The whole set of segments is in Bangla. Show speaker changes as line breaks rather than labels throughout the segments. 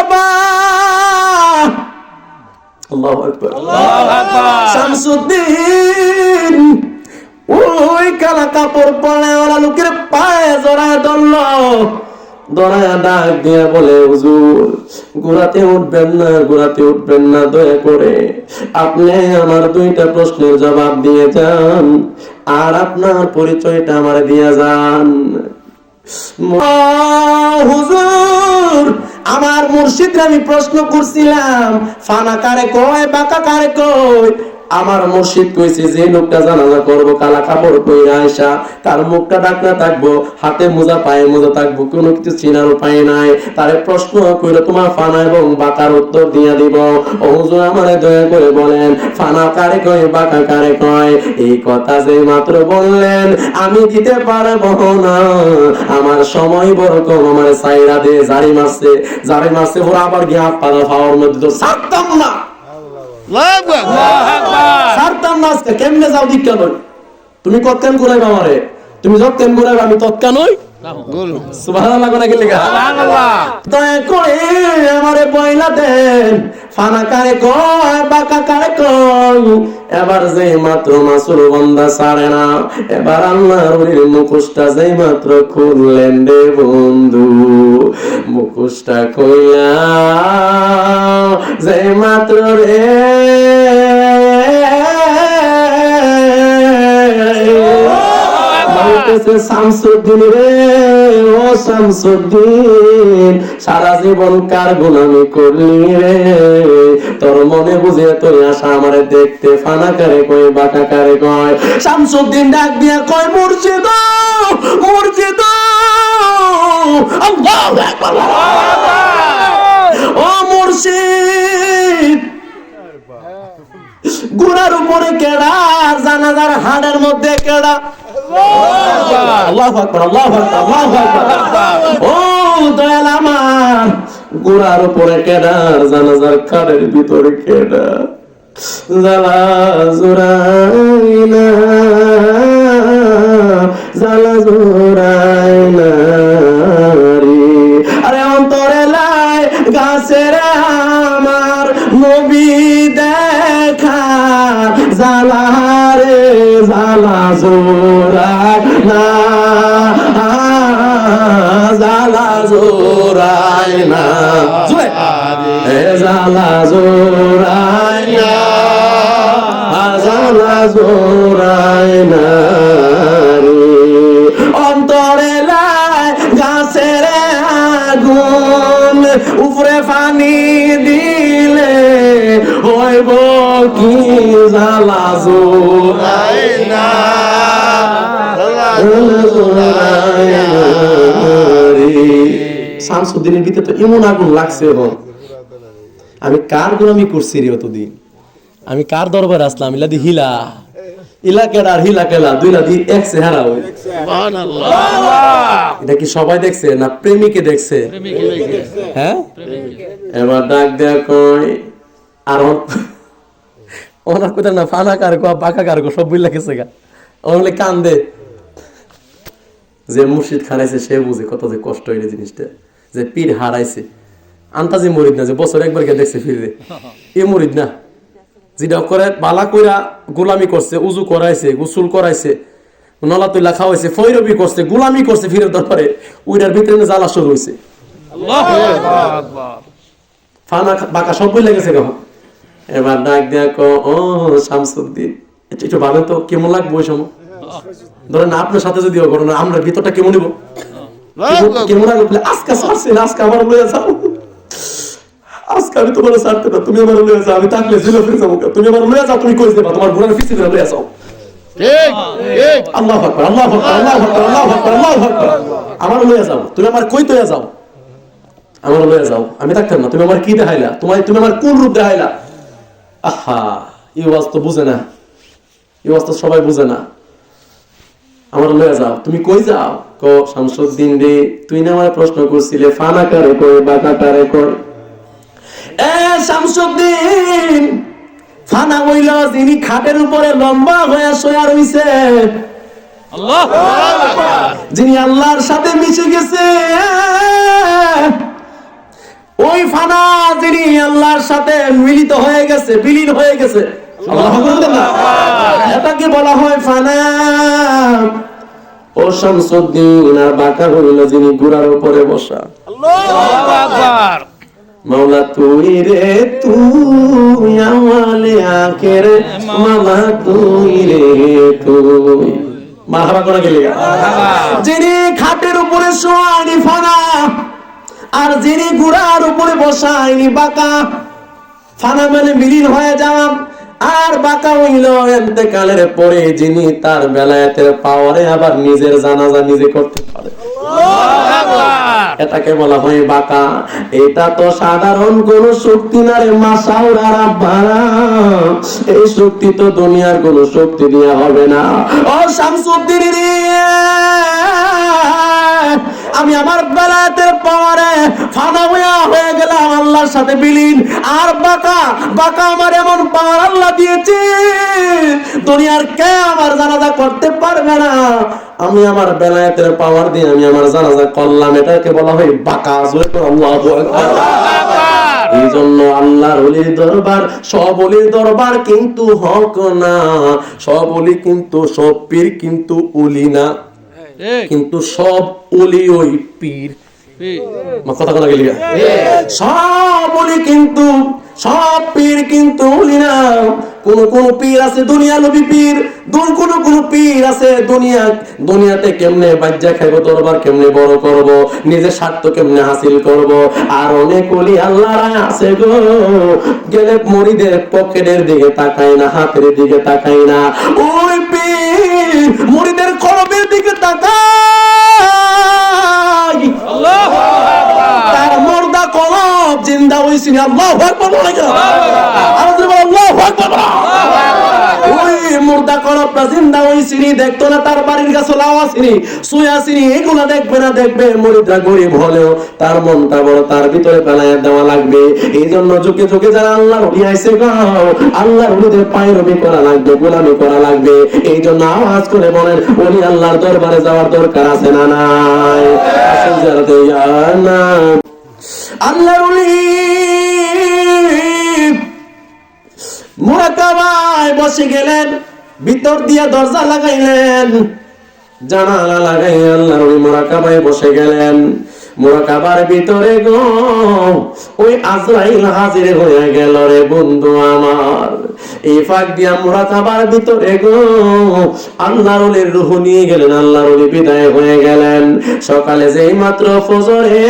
বাবা। আল্লাহু শামসুদ্দিন ওই কালা কাপড় পরে ওরা লোকের পায়ে জড়ায় ধরল। দড়ায় ডাক দিয়ে বলে হুজুর গোড়াতে উঠবেন না গোড়াতে উঠবেন না দয়া করে। আপনি আমার দুইটা প্রশ্নের জবাব দিয়ে যান আর আপনার পরিচয়টা আমার দিয়ে যান। হুজুর আমার মুর্শিদরা আমি প্রশ্ন করছিলাম ফানা কারে কয় বাঁকা কারে কয়? আমার মুর্শিদ কইছে, যে লোকটা জানাজা করব, কালা কাপড় কইরা আয়সা তার মুখটা ডাকনা থাকব, হাতে মোজা, পায়ে মোজা থাকব, কোনো কিছু চিনার উপায় নাই। তারে প্রশ্ন কইলে তোমার ফানা এবং বাঁকার উত্তর দিয়া দিব। ও হুজুর আমারে দয়া করে বলেন, ফানা কারে কয়, বাঁকা কারে কয়? এই কথা যে মাত্র বললেন, আমি দিতে পারব না। আমার সময় বড় কম, আমার সাইরা দে, জারি মারছে জারি মারছে, ওরা আবার গিয়ে হাত পালা খাওয়ার মধ্যে তো ছাড়তাম না। ছাড়তাম না আজকে কেমনে যাও দীক্ষা নই তুমি কতক্ষণ ঘুরাইবা আমারে? তুমি যতক্ষণ ঘুরাইবা আমি তৎক্ষণ নই সুবহানাল্লাহ কোনা গেলে গা দয়া করে আমারে বইলা দেন। ফানা কারে কয় বাঁকা কারে কয়? এবার যে মাত্র মাসুল বন্দা সারে না এবার আল্লাহর মুখোশটা যেই মাত্র খুললেন রে বন্ধু। মুখোশটা কইয়া যে মাত্র রে বলতেছে শামসুদ্দিন রে, ও শামসুদ্দিন, সারা জীবন কার গোলামি করলি রে? তোর মনে বুঝে দেখতে ফানা কারে কয় বাঁকা কারে কয়। শামসুদ্দিন ডাক দিয়া কয়, মুর্শিদ মুর্শিদ, আল্লাহু আকবার ও গুড়ার উপরে কেডা, জানাজার হাড়ের মধ্যে কেডা? আল্লাহু আকবার আল্লাহু আকবার আল্লাহু আকবার। ও দয়াল আমার গুড়ার উপরে কেডা আর জানাজার খাড়ের ভিতরে কেডা? জালা জুরাইনা জালা জুরাইনা রে। আরে অন্তরে লাই গাছের আমার নবী দেখা জালা রে জালা জোরাই না। এ জালা জোরাই না জালা জোরাই না অন্তরে লাই গাছের আগুন উপরে পানি দিলে হইব কি জ্বালা জোড়াই না শামসুদ্দিনের ভিতরে তো এমন আগুন লাগছে আমি কার গোলামি করছি রে অতদিন? আমি কার দরবার আসলাম? ইলাদি হিলা। আর দুই লাদি এক চেহারা ওই। এটা কি সবাই দেখছে না প্রেমিকে দেখছে? হ্যাঁ? এবার ডাক দেয়া কয় আর ওনার কোথায় না ফানা কারগো বাঁকা কারগো সব বুঝলা গেছে গা। কান্দে। যে মুর্শিদ খানাইছে সে বুঝে কত যে কষ্ট হইলে জিনিসটা। যে পীর হারাইছে। আন্তাজি মরিদ না যে বছর একবার কে দেখছে ফিরে। এ মরিদ না যেটা করে বালা কইরা গোলামি করছে উজু করাইছে গোসুল করাইছে নলা তুলা খাওয়াইছে ফৈরবি করছে গোলামি করছে ফিরে দরবারে ওইটার ভিতরে জ্বালা শুরু হয়েছে ফানা বাঁকা সব বই লেগেছে কখন এবার ডাক ক ও শামসুদ্দিন একটু ভাবেন তো কেমন লাগবে ওই সময়? ধরেন আপনার সাথে যদি ঘটনা আমরা ভিতরটা কেমন নিব? আজকে আমার লয়ে যাও। আজকে আমি তোমার ছাড়তে না তুমি আমার লয়ে যাও আমি থাকলে ছিল ফিরে যাব তুমি আমার লয়ে যাও তুমি কইতে পারো তোমার ঘোরার পিছিয়ে লয়ে যাও। আল্লাহ আকবার আল্লাহ আকবার আল্লাহ আকবার আল্লাহ আকবার আল্লাহ আকবার। আমার লয়ে যাও তুমি আমার কই তৈয়া যাও? আমার লয়ে যাও আমি থাকতাম না তুমি আমার কি দেখাইলা? তোমার তুমি আমার কোন রূপ দেখাইলা? আহা এই ওয়াজ তো বুঝে না। এই ওয়াজ তো সবাই বুঝে না। আমার লয়ে যাও। তুমি কই যাও? ক শামসুদ্দিন রে তুই না আমার প্রশ্ন করছিলে ফানা কারে কই বাঁকা কারে এ শামসুদ্দিন! ফানা হইল যিনি খাটের উপরে লম্বা হয়ে শোয়া রইছে। যিনি আল্লাহর সাথে মিশে গেছে। ওই ফানা যিনি আল্লাহর সাথে মিলিত হয়ে গেছে বিলীন হয়ে গেছে? এটাকে বলা হয় ফানা। ও শামসুদ্দিন আর বাঁকা হইল যিনি গুড়ার উপরে বসা। মাওলা, তুই রে, তুই আমালে আখের মামা, তুই রে, তুই। মাহাবা কোনা গেলে। যিনি খাটের উপরে শোয়ানি ফানা। আর যিনি গুড়ার উপরে বসায়নি বাঁকা। ফানা মানে বিলীন হয়ে যাওয়া। আর বাঁকা হইল এতেকালের পরে যিনি তার বেলায়েতের পাওয়ারে আবার নিজের জানাজা নিজে করতে পারে। এটাকে বলা হয় বাঁকা। এটা তো সাধারণ কোন শক্তি না রে মাসাউরার আব্বারা এই শক্তি তো দুনিয়ার কোন শক্তি দিয়ে হবে না। ও শামসুদ্দিন আমি আমার পাওয়ারে ফাদা হয়ে গেলাম আল্লাহর সাথে বিলীন। আর বাঁকা বাঁকা আমার এমন পাওয়ার আল্লাহ দিয়েছে। দুনিয়ার কে আমার জানাজা করতে পারবে না? আমি আমার বেলায়েতের পাওয়ার দিয়ে আমি আমার জানাজা করলাম। এটাকে বলা হয় বাঁকা আল্লাহু আকবার। এই জন্য আল্লাহর অলির দরবার সব অলির দরবার কিন্তু হক না। সব অলি কিন্তু সব পীর কিন্তু উলি না। কিন্তু সব অলি ওই পীর। কথা কথা গেলি সব বলি কিন্তু সব পীর কিন্তু উলি না কোন কোন পীর আছে দুনিয়া নবী পীর? দুন কোন কোন পীর আছে দুনিয়া দুনিয়াতে কেমনে বাজ্যা খাইব দরবার কেমনে বড় করব নিজের স্বার্থ কেমনে হাসিল করব? আর অনেক অলি আছে গো। গেলে মরিদের পকেটের দিকে তাকাই না হাতের দিকে তাকাই না। ওই পীর মরিদের করবের দিকে তাকাই তার মুর্দা কলব জিন্দা হইছিনি আল্লাহু আকবার বলে কেন আর যদি বলো আল্লাহু আকবার। বলো। ওই মুর্দা কলবটা জিন্দা হইছিনি দেখতো না তার বাড়ির কাছে লাও আসিনি শুয়ে আসিনি এগুলা দেখবে না দেখবে মুরিদরা গরিব হলেও তার মনটা বড় তার ভিতরে ফেলাইয়া দেওয়া লাগবে। এই জন্য যারা আল্লাহর আইছে পায়রবি করা লাগবে গোলামি করা লাগবে। এই জন্য আওয়াজ করে বলেন আল্লাহর দরবারে যাওয়ার দরকার আছে না নাই? আসল উলি মুরাকাবায় বসে গেলেন, ভিতর দিয়া দরজা লাগাইলেন। জানালা লাগাই আল্লাহর ওই মোরাকাবায় বসে গেলেন। মোরাকাবার ভিতরে গো, ওই আজরাইল হাজির হয়ে গেল রে বন্ধু আমার। এই ফাঁক দিয়া মোরাকাবার ভিতরে গো, আল্লাহর ওলির রুহ নিয়ে গেলেন, আল্লাহর ওলি বিদায় হয়ে গেলেন। সকালে যেই মাত্র ফজরে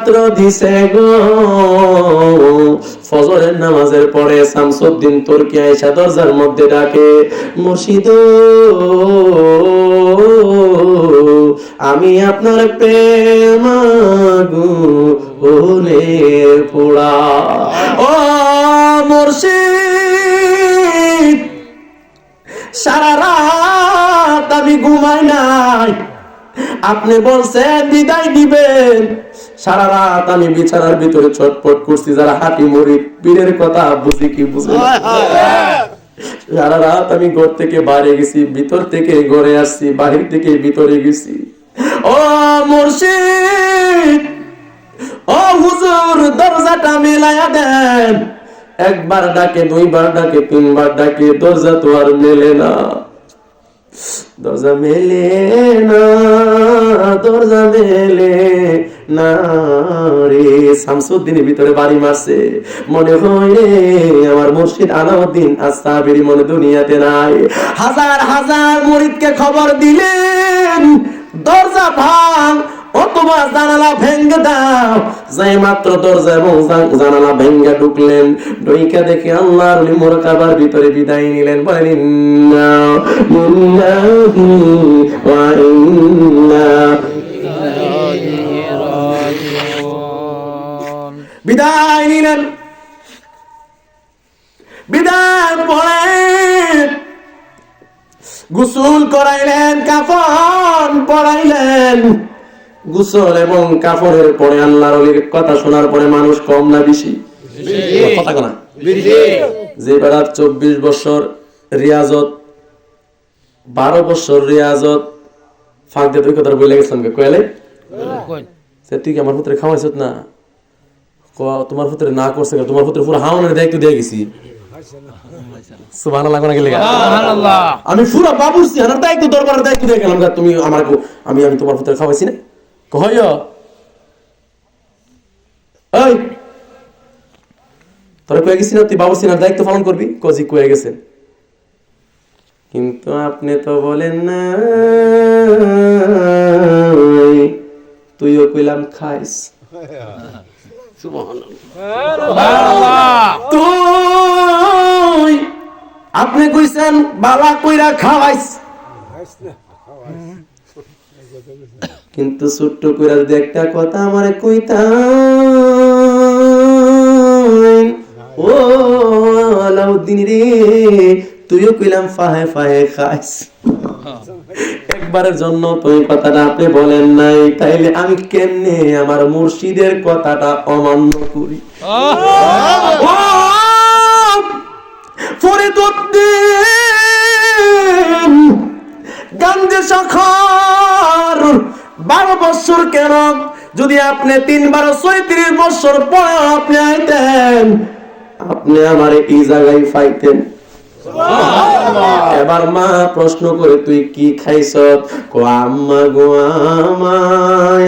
মাত্র দিছে গো। ফজরের নামাজের পরে শামসুদ্দিন তুর্কি আয়সা দরজার মধ্যে ডাকে, মুর্শিদ, আমি আপনার প্রেম গুলে পোড়া। ও মুর্শিদ, সারা রাত আমি ঘুমাই নাই। আপনি বলছেন বিদায় দিবেন। সারা রাত আমি বিছানার ভিতরে ছটপট করছি, যারা হাঁটি মরি পীরের কথা বুঝি কি বুঝি সারা রাত আমি ঘর থেকে বাইরে গেছি, ভিতর থেকে ঘরে আসছি, বাহির থেকে ভিতরে গেছি। ও মুর্শিদ, ও হুজুর, দরজাটা মেলায়া দেন। একবার ডাকে, দুইবার ডাকে, তিনবার ডাকে, দরজা তো আর মেলে না। দরজা মেলে না, দরজা মেলে না রে, শামসুদ্দিনের ভিতরে বাড়ি মারছে। মনে হয় রে, আমার মুর্শিদ আলাউদ্দিন আস্তাবেরি মনে দুনিয়াতে নাই। হাজার হাজার মুরিদকে খবর দিলেন, দরজা ভাঙ জানালা ভেঙ্গে দাও। যাই মাত্র দরজা জানালা ঢুকলেন ডইকা দেখে আল্লাহর ওলি মোরকাবার ভিতরে বিদায় নিলেন, বলেন বিদায় নিলেন। বিদায় পরে গোসল করাইলেন কাফন পরাইলেন। গোসল এবং কাফনের পরে আল্লাহর অলির কথা শোনার পরে মানুষ কম না বেশি? কথা কনা যে বেড়ার চব্বিশ বছর রিয়াজত বারো বছর রিয়াজত ফাঁক দিয়ে তুই কথা বলে গেছিলাম কে কয়ালে সে তুই কি আমার পুত্রে খাওয়াইছ না? তোমার পুত্রে না করছে তোমার পুত্রে পুরো হাওনের দায়িত্ব দিয়ে গেছি। আমি পুরো বাবুর সিহানার দায়িত্ব দরবারের দায়িত্ব দিয়ে গেলাম তুমি আমার আমি আমি তোমার পুত্রে খাওয়াইছি না। কহয় ওই তোরা কয়ে গেছি না তুই বাবুর সিনার দায়িত্ব পালন করবি? কজি কয়ে গেছেন। কিন্তু আপনি তো বলেন না তুইও কইলাম খাইস। তুই আপনি কইছেন বালা কইরা খাওয়াইস। কিন্তু ছোট্ট কইরা যদি একটা কথা আমারে কইতাম ও আলাউদ্দিন রে, তুইও কইলাম ফাহে ফাহে খাইস। একবারের জন্য তুই কথাটা আপনি বলেন নাই, তাইলে আমি কেমনে আমার মুর্শিদের কথাটা অমান্য করি? গান্ধী শাখার বারো বছর কেন? যদি আপনি তিন বারো ছয়ত্রিশ বছর পরে আপনি আইতেন, আপনি আমার এই জায়গায় পাইতেন এবার মা প্রশ্ন করে, তুই কি খাইছ কো আম্মা গো আমার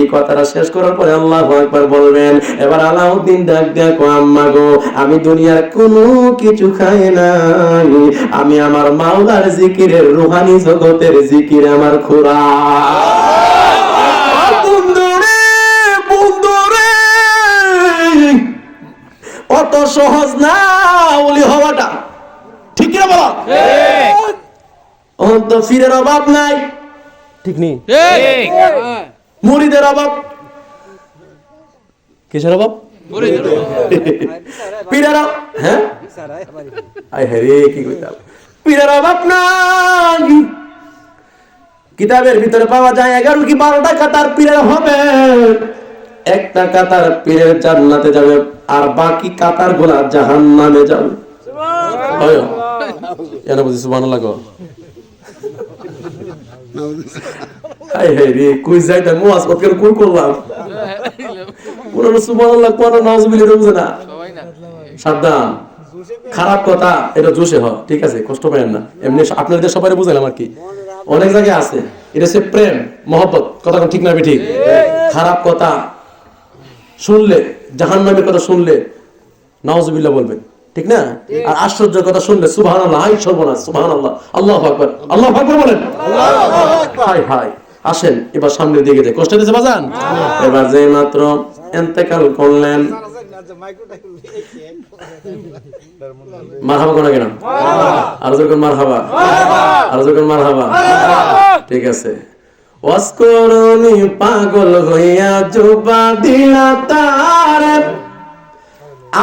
এই কথাটা শেষ করার পরে আল্লাহ একবার বলবেন, এবার আলাউদ্দিন ডাক কো আম্মা গো, আমি দুনিয়ার কোনো কিছু খাই নাই। আমি আমার মাওলার জিকিরের রুহানি জগতের জিকির আমার খোরা অত সহজ না ওলি হওয়াটা। ঠিক না বলো? অন্ত ফিরের অভাব নাই। ঠিক নেই। মুড়িদের অভাব। কিসের অভাব? পীরের হ্যাঁ? আই হ্যারে কি কইতাম। পীরের অভাব নাই। কিতাবের ভিতরে পাওয়া যায় এগারো কি বারোটা কাতার পীরের হবে। একটা কাতার পীরের জান্নাতে যাবে। আর বাকি কাতার গোলা জাহান নামে যাবে বুঝি সুবহানাল্লাহ গো হাই হাই রে কই যাইতা? মুয়াজ কত কই করলাম? কোন সুবহানাল্লাহ কোন নাউজুবিল্লাহ বুঝে না। সাবধান। খারাপ কথা এটা জোশে হ ঠিক আছে কষ্ট পাবেন না। এমনি আপনাদের সবাই বুঝাইলাম আর কি। অনেক জায়গায় আছে এটা হচ্ছে প্রেম মহব্বত কথা ঠিক না ঠিক। খারাপ কথা শুনলে জাহান্নামের কথা শুনলে নওয়াজবিল্লাহ বলবেন। ঠিক না? আর আশ্চর্যের কথা শুনলে সুবহানাল্লাহ হাই সর্বনাশ সুবহানাল্লাহ আল্লাহু আকবার আল্লাহু আকবার বলেন। হাই হাই আসেন এবার সামনের দিকে যাই। কষ্ট দিতে বাজান? এবার যে মাত্র এন্তেকাল করলেন। মারহাবা কোনা কেন আর যখন মারহাবা। আর যখন মারহাবা। ঠিক আছে। ওয়াসকরণি পাগল হইয়া জুবা দিলা তার।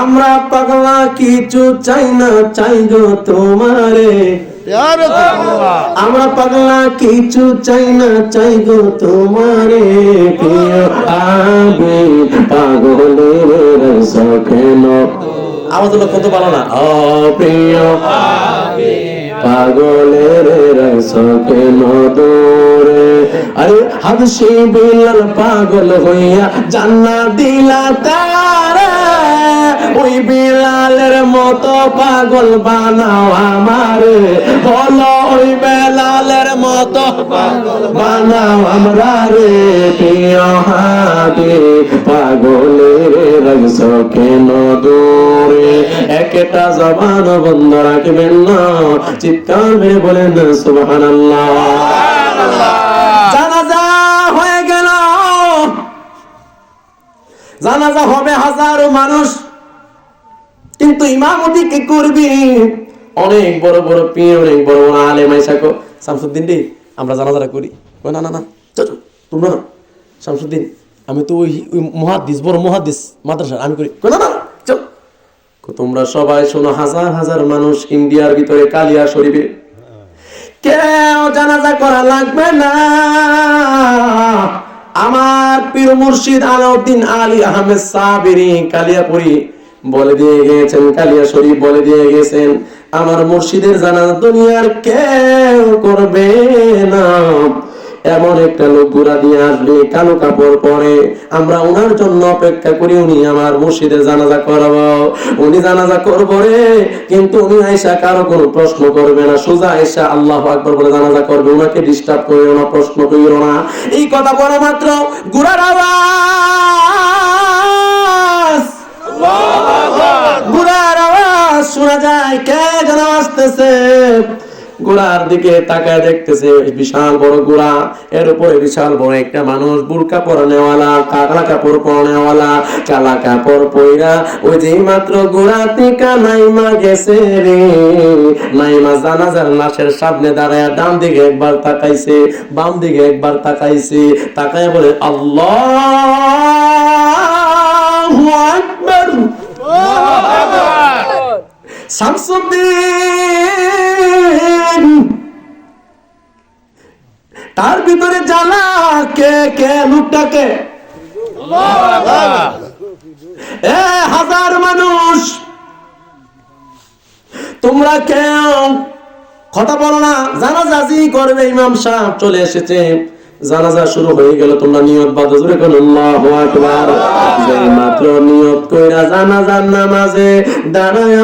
আমরা পাগলা কিছু চাই না চাই গো তোমারে। আমরা পাগলা কিছু চাই না চাই গো তোমারে। প্রিয় আবে পাগলের সখেন হলো কত ভালো না? ও প্রিয় পাগলের রসকে নদরে আরে হাদসি বিলাল পাগল হইয়া জান্না দিলা তারে পাগল বানাও আমারে। বলো ওই বেলালের মতো পাগল বানাও আমরা রে প্রিয় হাতে পাগলের কেন দূরে? একটা জবান বন্ধ রাখবেন না চিৎকার মেরে বলেন জানাজা হয়ে গেল। জানাজা হবে হাজারো মানুষ। কিন্তু ইমামতি কে করবি? অনেক বড় বড় পীর অনেক বড় বড় আলেম আইসা কো শামসুদ্দিন রে আমরা জানাজারা করি। না না না চল, তোমরা না শামসুদ্দিন আমি তো ওই ওই মহাদিস বড় মহাদিস মাদ্রাসা আমি করি। না না চল। তোমরা সবাই শোনো হাজার হাজার মানুষ ইন্ডিয়ার ভিতরে কালিয়া শরীফে। কেউ জানাজা করা লাগবে না। আমার পীর মুর্শিদ আলাউদ্দিন আলী আহমেদ সাবিরি কালিয়াপুরি বলে দিয়ে গিয়েছেন কালিয়া শরীফ, বলে দিয়ে গেছেন আমার মুর্শিদের জানা দুনিয়ার কেউ করবে না। এমন একটা লোক গুড়া দিয়ে আসবে, কালো কাপড় পরে। আমরা ওনার জন্য অপেক্ষা করি, উনি আমার মুর্শিদের জানাজা করাবো। উনি জানাজা করব রে, কিন্তু উনি আয়সা কারও কোনো প্রশ্ন করবে না। সোজা আয়সা আল্লাহ আকবর বলে জানাজা করবে। ওনাকে ডিস্টার্ব করিও না, প্রশ্ন করিও না। এই কথা বলা মাত্র গুড়ার আওয়াজ! আওয়াজ শোনা যায়, কে যেন আসতেছে? গোড়ার দিকে তাকায় দেখতেছে বিশাল বড় গোড়া। এর উপরে বিশাল বড় একটা মানুষ বুরকা পরানেওয়ালা কাকড়া কাপড় পরানেওয়ালা কালা কাপড় পইরা ওই যে মাত্র গোড়া টিকা নাইমা গেছে রে। নাইমা জানাজার লাশের সামনে দাঁড়ায় ডান দিকে একবার তাকাইছে, বাম দিকে একবার তাকাইছে, তাকায় বলে আল্লাহ আকবার! শামসুদ্দিন। তার ভিতরে জ্বালা, কে কে, লোকটাকে? এ, হাজার মানুষ। তোমরা কেউ? কথা বলো না, জানাজা জি করবে ইমাম সাহেব চলে এসেছে। জানাজা শুরু হয়ে গেল, তোমরা নিয়ত জোরে কোন আল্লাহু আকবার। যেই মাত্র নিয়ত কইরা জানাজার নামাজে দাঁড়ায়া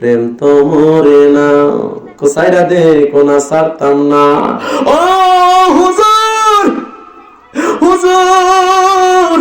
প্রেম তো মরে না। কোসাইরা দে কোন সারতাম না। ও হুজুর! হুজুর!